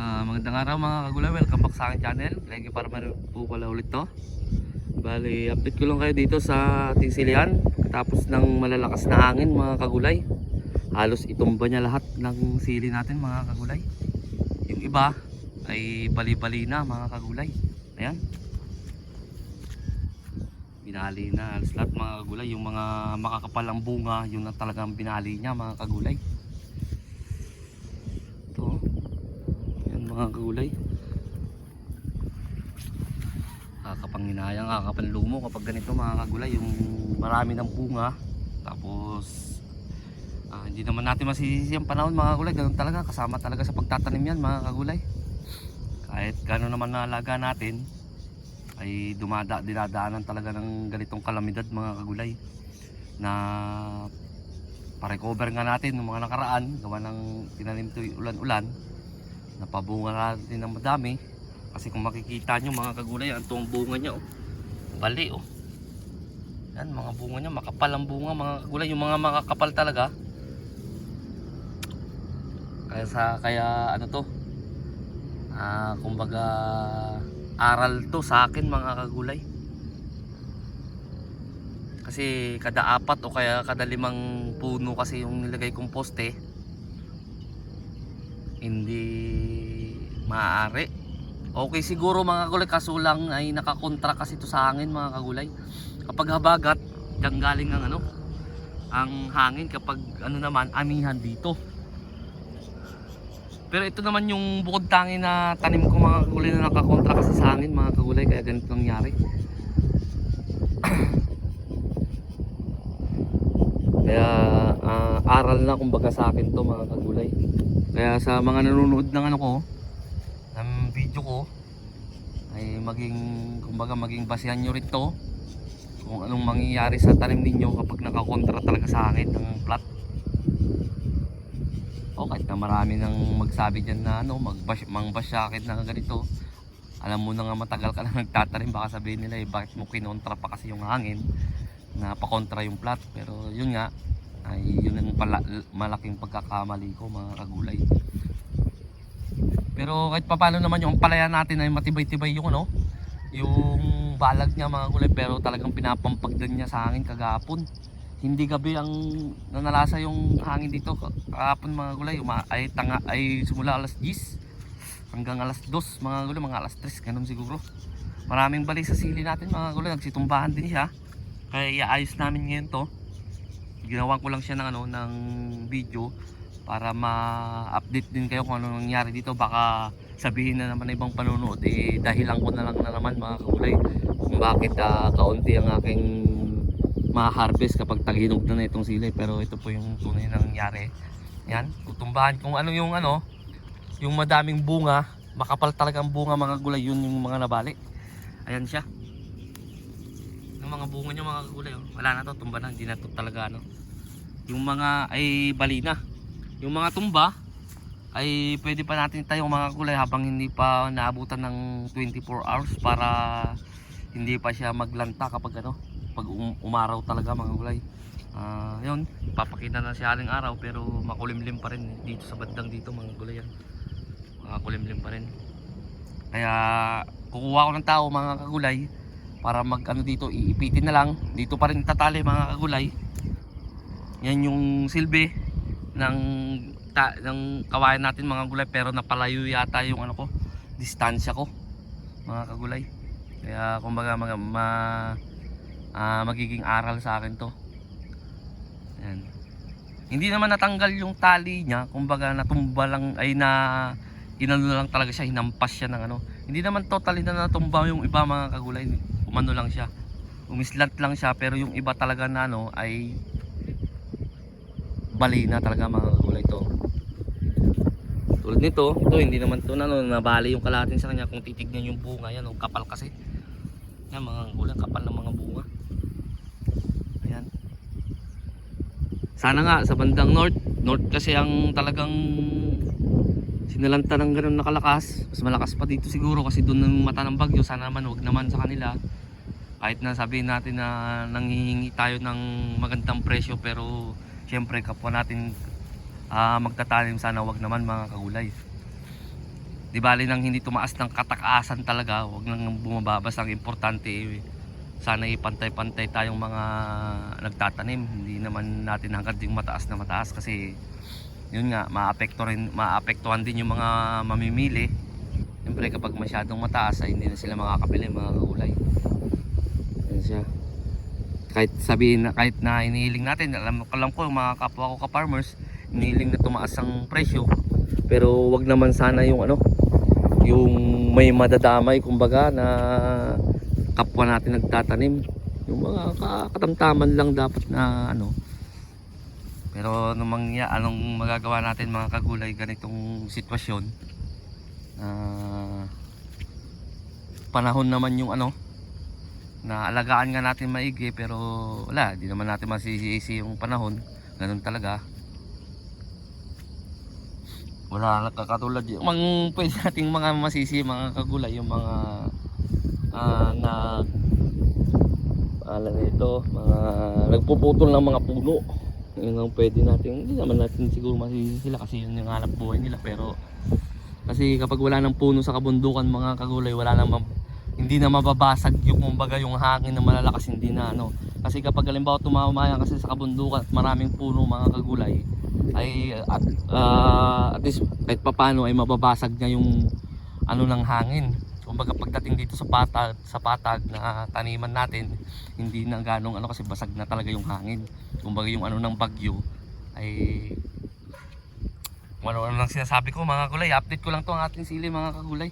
Ah, magandang araw mga kagulay, welcome back sa aking channel. Thank you para po pala ulit to. Bali, update ko lang kayo dito sa ating silihan. Tapos ng malalakas na hangin mga kagulay. Halos itumba niya lahat ng sili natin mga kagulay. Yung iba ay bali-bali na mga kagulay. Ayan. Binali na halos lahat mga kagulay. Yung mga makakapalang bunga, yun na talagang binali niya mga kagulay. Ito. Yan mga kagulay. Kakapanginayang, kakapanlumo kapag ganito mga kagulay. Yung marami ng bunga. Tapos ah, hindi naman natin masisisi ang panahon mga kagulay. Ganun talaga. Kasama talaga sa pagtatanim yan mga kagulay. Kahit gano'n naman nalaga natin ay dumada, dinadaanan talaga ng ganitong kalamidad mga kagulay na pa-recover nga natin ng mga nakaraan gawa ng tinanim to ulan-ulan napabunga natin ng madami. Kasi kung makikita nyo mga kagulay ang tuwang bunga niya oh. bali oh. Yan mga bunga niya makapal ang bunga mga kagulay. Yung mga makakapal talaga. Kaya sa kaya ano to? Ah kumbaga aral to sa akin mga kagulay. Kasi kada apat o kaya kada limang puno kasi yung nilagay kong poste hindi maaari. Okay siguro mga kagulay kaso lang ay nakakontra kasi to sa hangin mga kagulay. Kapag habagat dyan galing ang ano ang hangin kapag ano naman amihan dito. Pero ito naman yung bukod tangi na tanim ko mga kagulay na nakakontra kasi sa hangin mga kagulay kaya ganito nangyari. Kaya aral na kumbaga sa akin to mga kagulay. Kaya sa mga nanonood ng ano ko ng video ko ay maging kumbaga maging basehan nyo rin to kung anong mangyayari sa tanim ninyo kapag nakakontra talaga sa hangin ng plat o kahit na marami nang magsabi dyan na ano magbash, mangbasyakit na ganito alam mo na nga matagal ka na nagtatanim baka sabihin nila eh bakit mo kinontra pa kasi yung hangin? Na pakontra yung plat pero yun nga ay yun ang pala, malaking pagkakamali ko mga kagulay. Pero kahit papano naman yung palaya natin ay matibay-tibay yung ano yung balag niya mga gulay pero talagang pinapampagdan niya sa hangin kagapon hindi gabi ang nanalasa yung hangin dito kahapon mga gulay ay, tanga, ay simula alas 10 hanggang alas 2 mga gulay mga alas 3 ganun siguro. Maraming bali sa sili natin mga gulay nagsitumbahan din siya. Kaya iayos namin ngayon to ginawa ko lang siya ng ano ng video para ma-update din kayo kung ano nangyari dito. Baka sabihin na naman ng ibang panonood eh dahilan ko na lang na naman mga kaulay kung bakit ah, kaunti ang aking ma-harvest kapag taghinog na na itong sili pero ito po yung tunay na nangyari. Yan tutumbahan. Kung ano yung ano yung madaming bunga makapal talagang bunga mga gulay. Yun yung mga nabali. Ayan siya mga bunga niya mga gulay oh. wala na to tumba na hindi na to talaga ano. Yung mga ay bali na. Yung mga tumba ay pwede pa natin tayo mga kulay habang hindi pa naabutan ng 24 hours para hindi pa siya maglanta kapag ano pag um- umaraw talaga mga kulay Ah, yun papakita na si aling araw pero makulimlim pa rin dito sa bandang dito mga kulay yan. Makulimlim pa rin. Kaya kukuha ko ng tao mga kagulay para mag ano dito iipitin na lang. Dito pa rin tatali mga kagulay. Yan yung silbi ng ta, ng kawayan natin mga gulay pero napalayo yata yung ano ko distansya ko mga kagulay. Kaya kumbaga mga ma, ah, magiging aral sa akin to. Ayan. hindi naman natanggal yung tali niya kumbaga natumba lang ay na inano lang talaga siya hinampas siya ng ano. Hindi naman totally na natumba yung iba mga kagulay umano lang siya. Umislant lang siya pero yung iba talaga na ano ay bali na talaga mga kagulay to. Tulad nito ito hindi naman to na no, nabali yung kalahatin sa kanya. Kung titignan yung bunga yan oh, kapal kasi. Yan mga kagulay kapal ng mga bunga. Ayan. Sana nga sa bandang north north kasi ang talagang sinalanta ng ganun nakalakas. Mas malakas pa dito siguro kasi doon ng mata ng bagyo. Sana naman wag naman sa kanila kahit na sabihin natin na nanghihingi tayo ng magandang presyo pero syempre kapwa natin ah, magtatanim sana wag naman mga kagulay Di bali nang hindi tumaas ng katakasan talaga, wag nang bumababas. Ang importante eh, sana ipantay-pantay tayong mga nagtatanim. Hindi naman natin hanggang yung mataas na mataas kasi yun nga, maapekto rin, maapektuhan din yung mga mamimili. Siyempre kapag masyadong mataas ay hindi na sila makakabili mga kaulay. Siya. Kahit sabihin na kahit na inihiling natin, alam, alam ko mga kapwa ko ka-farmers, inihiling na tumaas ang presyo. Pero wag naman sana yung ano, yung may madadamay kumbaga na kapwa natin nagtatanim. Yung mga ka- katamtaman lang dapat na ano. Pero anong, mangya, anong magagawa natin mga kagulay ganitong sitwasyon? Ah, panahon naman yung ano na alagaan nga natin maigi pero wala, di naman natin masisisi yung panahon. Ganun talaga. Wala na kakatulad yung mga pwede nating mga masisi mga kagulay yung mga ah nag alam nito mga nagpuputol ng mga puno yun ang pwede natin hindi naman natin siguro masisi sila kasi yun yung hanap buhay nila pero kasi kapag wala ng puno sa kabundukan mga kagulay wala namang hindi na mababasag yung kumbaga yung hangin na malalakas hindi na ano. Kasi kapag halimbawa tumamayan kasi sa kabundukan at maraming puno mga kagulay ay at, ah, at least kahit papano ay mababasag niya yung ano ng hangin. Kumbaga pagdating dito sa patag sa patag na taniman natin hindi na ganong ano kasi basag na talaga yung hangin. Kumbaga yung ano ng bagyo ay ano, ano lang sinasabi ko mga kulay update ko lang to ang ating sili mga kagulay.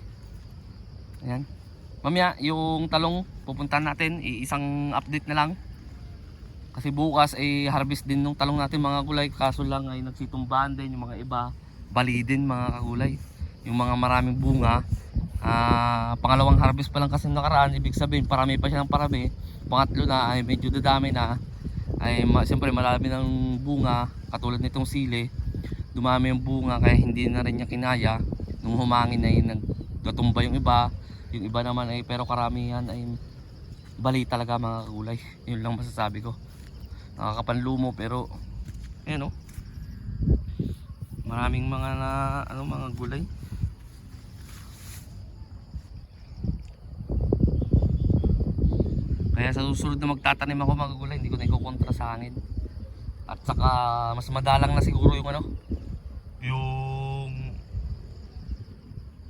Ayan mamaya yung talong pupuntahan natin. Isang update na lang. Kasi bukas ay harvest din nung talong natin mga kulay kaso lang ay nagsitumbahan din yung mga iba. Bali din mga kagulay yung mga maraming bunga. Ah pangalawang harvest pa lang kasi nakaraan. Ibig sabihin parami pa siya ng parami. Pangatlo na ay medyo dadami na. Ay ma- siyempre marami ng bunga. Katulad nitong sili. Dumami yung bunga kaya hindi na rin niya kinaya. Nung humangin ay nagkatumba yung iba yung iba naman ay pero karamihan ay bali talaga mga kagulay yun lang masasabi ko. Nakakapanlumo pero ayun oh. Maraming mga na ano mga gulay. Kaya sa susunod na magtatanim ako mga gulay hindi ko na ikukontra sa hangin. At saka mas madalang na siguro yung ano yung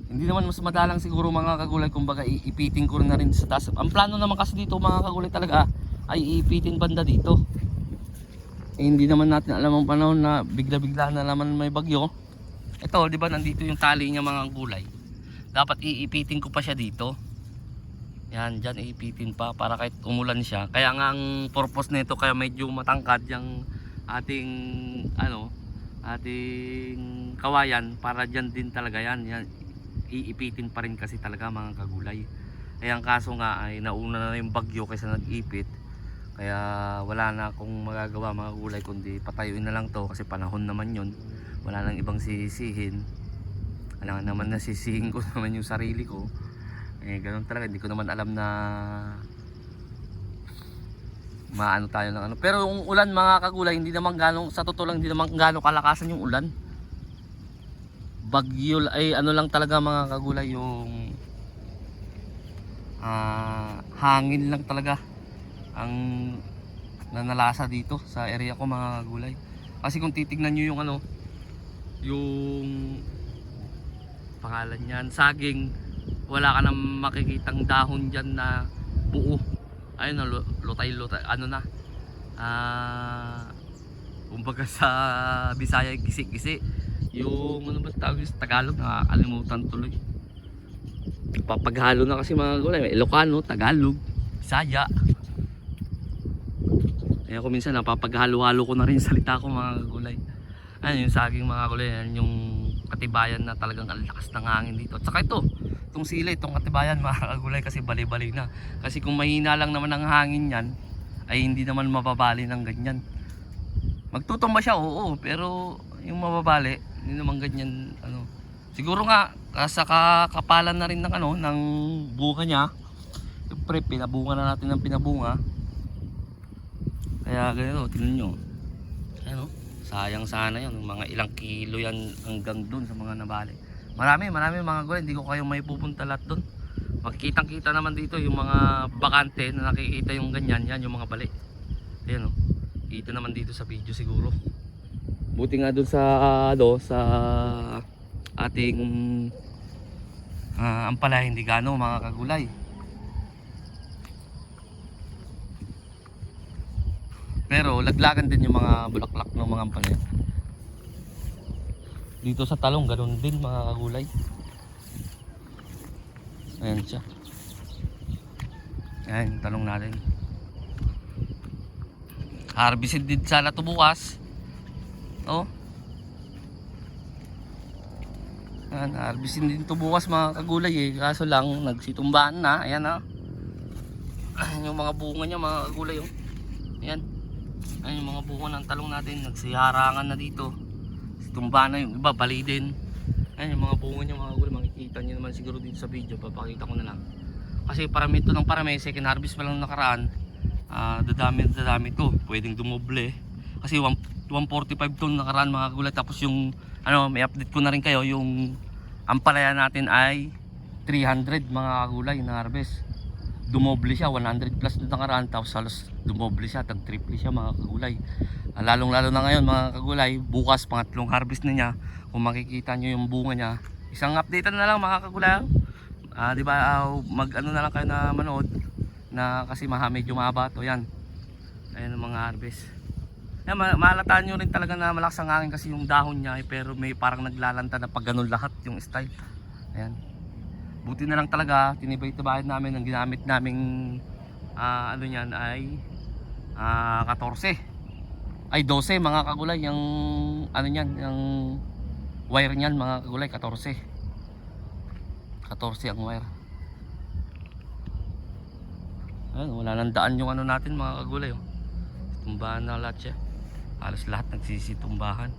hindi naman mas madalang siguro mga kagulay kumbaga iipitin ko na rin sa taas. Ang plano naman kasi dito mga kagulay talaga ay iipitin banda dito. Eh, hindi naman natin alam ang panahon na bigla-bigla na naman may bagyo. Ito di ba nandito yung tali niya mga gulay. Dapat iipitin ko pa siya dito. Yan dyan iipitin pa para kahit umulan siya. Kaya nga ang purpose nito kaya medyo matangkad yung ating ano ating kawayan para dyan din talaga yan, yan iipitin pa rin kasi talaga mga kagulay. Kaya ang kaso nga ay nauna na yung bagyo kaysa nag-ipit. Kaya wala na akong magagawa mga gulay kundi patayuin na lang to kasi panahon naman yun. Wala nang ibang sisihin. Alam naman na sisihin ko naman yung sarili ko. Eh ganun talaga. Hindi ko naman alam na maano tayo ng ano. Pero yung ulan mga kagulay hindi naman ganong sa totoo lang hindi naman ganong kalakasan yung ulan bagyo ay ano lang talaga mga kagulay yung ah, hangin lang talaga ang nanalasa dito sa area ko mga kagulay. Kasi kung titignan nyo yung ano yung pangalan niyan saging wala ka nang makikitang dahon dyan na buo. Ayun na lutay lutay ano na ah kumbaga sa Bisaya gisi-gisi yung ano ba tawag sa Tagalog? Nakakalimutan tuloy. Papaghalo na kasi mga gulay. May Ilocano, Tagalog, Bisaya. Kaya ko minsan napapaghalo-halo ko na rin salita ko mga gulay. Ano yung saging mga gulay. Yan yung katibayan na talagang ang lakas ng hangin dito. At saka ito itong sila itong katibayan mga kagulay kasi bali-bali na. Kasi kung mahina lang naman ang hangin yan ay hindi naman mababali ng ganyan. Magtutumba siya oo. Pero yung mababali hindi naman ganyan ano siguro nga sa kakapalan na rin ng ano ng bunga niya siyempre pinabunga na natin ng pinabunga kaya ganito tingnan nyo ano sayang sana yun mga ilang kilo yan hanggang dun sa mga nabali Marami, marami mga gulay. Hindi ko kayo may pupunta lahat doon. Makikitang kita naman dito yung mga bakante na nakikita yung ganyan. Yan yung mga bali. Ayan o. Kita naman dito sa video siguro. Buti nga doon sa ano, sa ating ah, ampalaya hindi gano mga kagulay. Pero laglagan din yung mga bulaklak ng mga ampalaya. Dito sa talong ganun din mga kagulay. Ayan siya. Ayan, talong natin. Harvested din sana to bukas. Oh. Ayan, harvested din to bukas mga kagulay eh. Kaso lang, nagsitumbahan na. Ayan ah. Ayan yung mga bunga niya mga kagulay oh. Ayan. Ayan yung mga bunga ng talong natin. Nagsiharangan na dito. Tumba na yung iba, bali din. Ayan yung mga bunga niya mga gulay, makikita niyo naman siguro dito sa video, papakita ko na lang. Kasi parami ito ng parami, second harvest pa lang nakaraan. Ah, dadami dadami to, pwedeng dumoble. Kasi 1, 145 ton nakaraan mga gulay, tapos yung ano, may update ko na rin kayo, yung ampalaya natin ay 300 mga gulay na harvest. Dumoble siya, 100 plus na nakaraan, tapos halos dumoble siya, tag triple siya mga kagulay. Ah, lalong lalo na ngayon mga kagulay, bukas pangatlong harvest na niya. Kung makikita nyo yung bunga niya, isang update na lang mga kagulay. Ah, di ba ah, mag ano na lang kayo na manood na kasi maha medyo mahaba to yan. Ayan ang mga harvest. Yan, ma malataan nyo rin talaga na malakas ang hangin kasi yung dahon niya eh, pero may parang naglalanta na pag ganun lahat yung style. Ayan. Buti na lang talaga, tinibay-tibayan namin ang ginamit naming ah, ano niyan ay ah 14 ay 12 mga kagulay yung ano niyan yung wire niyan mga kagulay 14 14 ang wire ayun wala nang daan yung ano natin mga kagulay oh. tumbahan na lahat siya halos lahat nagsisitumbahan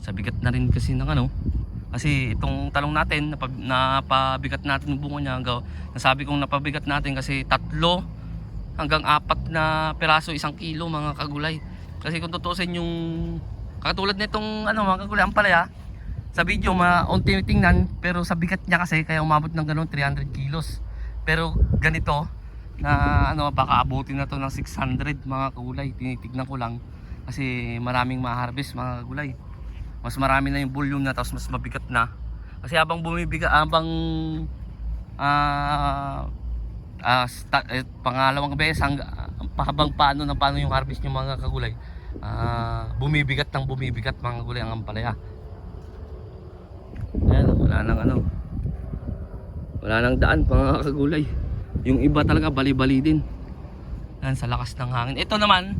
sa bigat na rin kasi ng ano kasi itong talong natin napab, napabigat natin yung bunga niya hanggang nasabi kong napabigat natin kasi tatlo hanggang apat na piraso isang kilo mga kagulay. Kasi kung tutusin yung katulad nitong ano mga kagulay ang palaya sa video maunti tingnan pero sa bigat niya kasi kaya umabot ng ganun 300 kilos. Pero ganito na ano baka abutin na to ng 600 mga kagulay tinitignan ko lang kasi maraming ma-harvest mga kagulay mas marami na yung volume na tapos mas mabigat na. Kasi habang bumibigat habang ah ah, sta- eh, pangalawang beses hang, habang paano na paano yung harvest ng mga kagulay ah, bumibigat ng bumibigat mga kagulay ang ampalaya. Ayan, wala nang ano. Wala nang daan mga kagulay. Yung iba talaga bali-bali din. Ayan, sa lakas ng hangin. Ito naman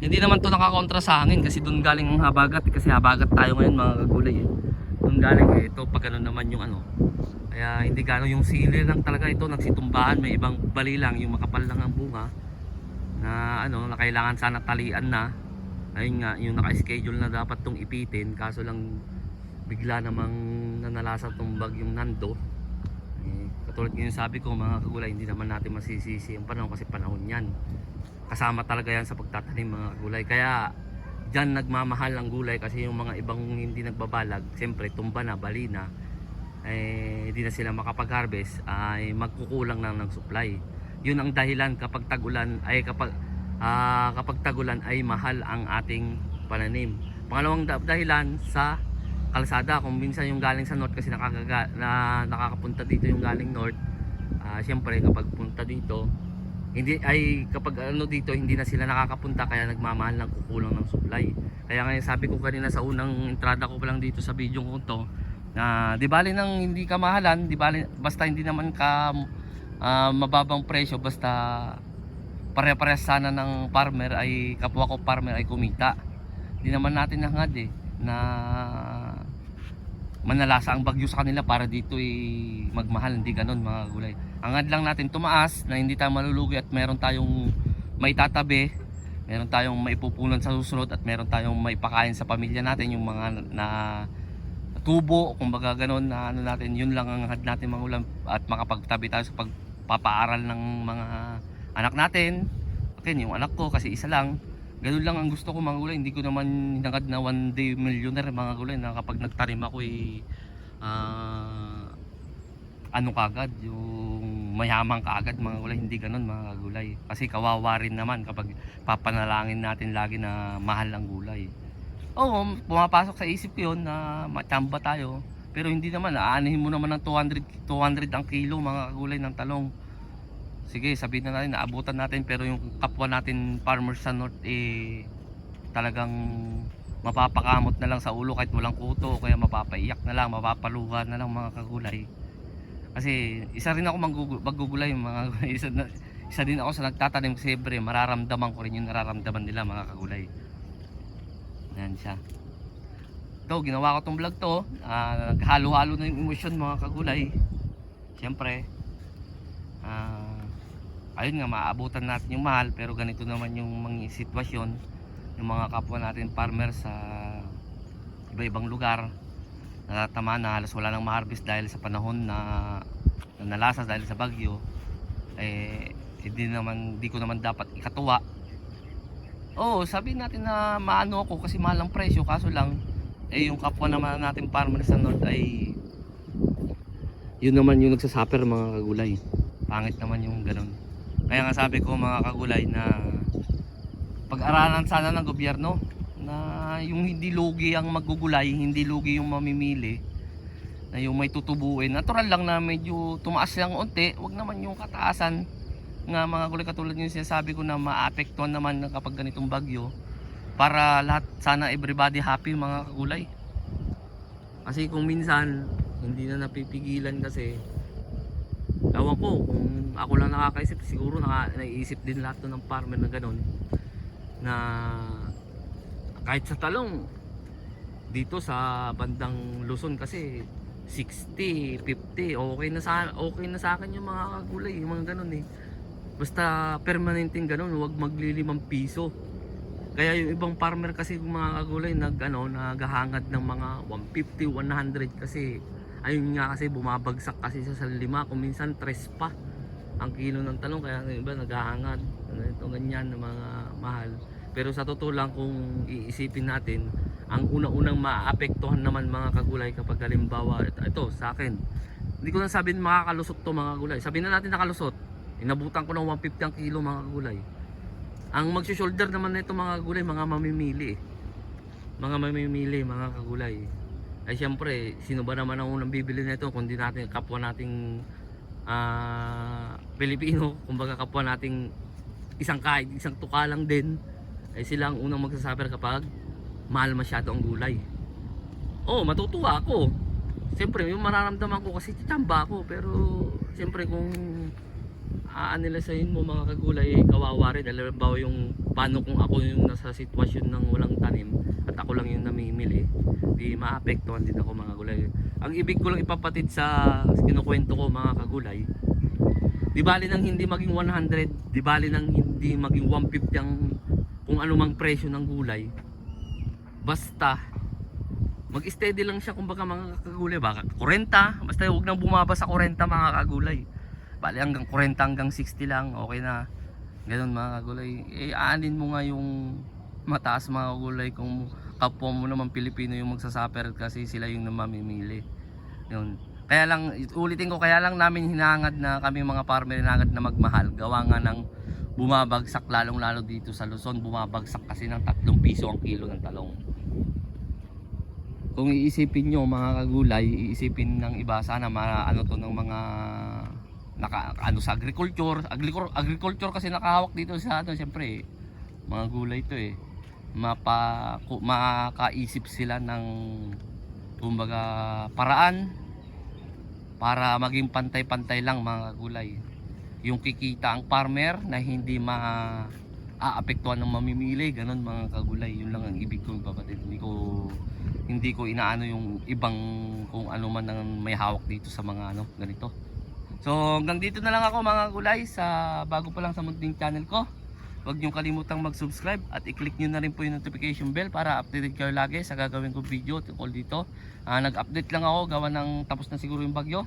hindi naman to nakakontra sa hangin kasi doon galing ang habagat eh, kasi habagat tayo ngayon mga kagulay eh. doon galing eh ito pag ano naman yung ano. Kaya hindi gano yung sili lang talaga ito nagsitumbahan. May ibang bali lang yung makapal lang ang bunga na ano na kailangan sana talian na. Ayun nga yung naka-schedule na dapat tong ipitin kaso lang bigla namang nanalasa tong bagyong nando. Eh, katulad ng sabi ko mga kagulay hindi naman natin masisisi ang panahon kasi panahon yan kasama talaga yan sa pagtatanim mga gulay. Kaya dyan nagmamahal ang gulay kasi yung mga ibang hindi nagbabalag siyempre tumba na, bali na eh, hindi na sila makapag-harvest ay magkukulang na ng supply yun ang dahilan kapag tagulan ay kapag ah, kapag tagulan ay mahal ang ating pananim. Pangalawang da- dahilan sa kalsada kung minsan yung galing sa north kasi nakakaga, na, nakakapunta dito yung galing north ah, siyempre kapag punta dito hindi ay kapag ano dito hindi na sila nakakapunta kaya nagmamahal ng kukulang ng supply. Kaya ngayon sabi ko kanina sa unang entrada ko pa lang dito sa video ko to na di bali nang hindi ka mahalan di bali basta hindi naman ka ah, mababang presyo basta pare-parehas sana ng farmer ay kapwa ko farmer ay kumita. Hindi naman natin hangad eh na manalasa ang bagyo sa kanila para dito ay magmahal hindi ganun mga gulay. Angad lang natin tumaas na hindi tayo malulugi at meron tayong may tatabi meron tayong maipupunan sa susunod at meron tayong maipakain sa pamilya natin yung mga na tubo kumbaga ganun na ano natin yun lang ang hangad natin mga ulam. At makapagtabi tayo sa pagpapaaral ng mga anak natin. Akin yung anak ko kasi isa lang ganun lang ang gusto ko mga gulay hindi ko naman hinangad na one day millionaire mga gulay na kapag nagtanim ako eh, ah, ano kagad, yung mayaman kaagad mga gulay, hindi ganun mga gulay. Kasi kawawa rin naman kapag papanalangin natin lagi na mahal ang gulay. Oo, pumapasok sa isip ko yun na matamba tayo. Pero hindi naman, aanihin mo naman ng 200, 200 ang kilo mga gulay ng talong. Sige, sabihin na natin, naabutan natin pero yung kapwa natin farmers sa north eh talagang mapapakamot na lang sa ulo kahit walang kuto kaya mapapaiyak na lang, mapapaluha na lang mga kagulay. Kasi isa rin ako maggugulay mga. Isa, na- isa din ako sa nagtatanim kasi siyempre mararamdaman ko rin yung nararamdaman nila mga kagulay. Yan siya. Ito, ginawa ko tong vlog to. ah, naghalo-halo na yung emosyon mga kagulay. Siyempre, ah, ayun nga, maabutan natin yung mahal pero ganito naman yung mga sitwasyon yung mga kapwa natin farmer sa iba-ibang lugar. Natatama na halos wala nang ma-harvest dahil sa panahon na, na nalasas dahil sa bagyo. Eh hindi naman di ko naman dapat ikatuwa. Oo, sabi natin na maano ako kasi mahal ang presyo kaso lang eh yung kapwa naman natin farmer sa north ay yun naman yung nagsasuffer mga kagulay pangit naman yung ganun kaya nga sabi ko mga kagulay na pag-aralan sana ng gobyerno na yung hindi lugi ang magugulay, hindi lugi yung mamimili na yung may tutubuin. Natural lang na medyo tumaas lang unti, wag naman yung kataasan nga mga gulay katulad yung sinasabi ko na maapektuhan naman kapag ganitong bagyo para lahat sana everybody happy mga kagulay. Kasi kung minsan hindi na napipigilan kasi Ewan ko, kung ako lang nakakaisip, siguro naka, naiisip din lahat ng farmer na ganun. Na kahit sa talong, dito sa bandang Luzon kasi 60, 50, okay na sa okay na sa akin yung mga gulay, yung mga ganun eh. Basta permanenteng ganun, huwag maglilimang piso. Kaya yung ibang farmer kasi yung mga gulay nag ano, naghahangad ng mga 150, 100 kasi ayun nga kasi bumabagsak kasi sa lima. Kung minsan tres pa ang kilo ng talong. Kaya yung iba naghahangad. Ito ganyan na mga mahal. Pero sa totoo lang kung iisipin natin ang unang-unang maapektuhan naman mga kagulay kapag halimbawa ito, ito sa akin. Hindi ko na sabihin makakalusot to mga gulay sabihin na natin nakalusot. Inabutan ko ng 150 ang kilo mga gulay ang magsi-shoulder naman na ito mga gulay mga mamimili. Mga mamimili mga kagulay ay siyempre, sino ba naman ang unang bibili nito kundi natin kapwa nating ah, Pilipino, kumbaga kapwa nating isang kahit isang tuka lang din ay sila ang unang magsasuffer kapag mahal masyado ang gulay. Oh, matutuwa ako. Siyempre, yung mararamdaman ko kasi titamba ako pero siyempre kung aanilisahin mo mga kagulay kawawa rin halimbawa yung paano kung ako yung nasa sitwasyon ng walang tanim at ako lang yung namimili di maapektuhan din ako mga gulay ang ibig ko lang ipapatid sa kinukwento ko mga kagulay di bali nang hindi maging 100 di bali nang hindi maging 150 ang kung anumang presyo ng gulay basta mag steady lang siya kumbaga mga kagulay. Baka 40 basta huwag nang bumaba sa 40 mga kagulay bali hanggang 40 hanggang 60 lang okay na. Ganun mga kagulay. Eh aanin mo nga yung mataas mga kagulay kung kapwa mo naman Pilipino yung magsasuffer kasi sila yung namamimili. Yun. Kaya lang ulitin ko kaya lang namin hinangad na kami mga farmer hinangad na magmahal. Gawa nga ng bumabagsak lalong lalo dito sa Luzon bumabagsak kasi ng 3 piso ang kilo ng talong. Kung iisipin nyo mga kagulay iisipin ng iba sana ma, ano to ng mga naka ano sa agriculture. Agriculture, agriculture kasi nakahawak dito sa ano siyempre mga gulay to eh. Mapa ku- makaisip sila ng kumbaga paraan para maging pantay-pantay lang mga gulay. Yung kikita ang farmer na hindi ma aapektuhan ng mamimili ganun mga kagulay. Yun lang ang ibig ko kapatid. Hindi ko hindi ko inaano yung ibang kung ano man ang may hawak dito sa mga ano ganito So hanggang dito na lang ako mga gulay sa bago pa lang sa munting channel ko. Huwag niyong kalimutang mag-subscribe at i-click niyo na rin po yung notification bell para updated kayo lagi sa gagawin kong video tungkol dito. Ah, nag-update lang ako gawa ng tapos na siguro yung bagyo.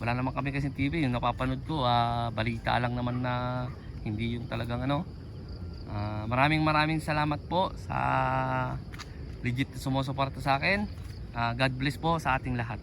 Wala naman kami kasi TV, yung napapanood ko ah, balita lang naman na hindi yung talagang ano. Ah, maraming maraming salamat po sa legit na sumusuporta sa akin. Ah, God bless po sa ating lahat.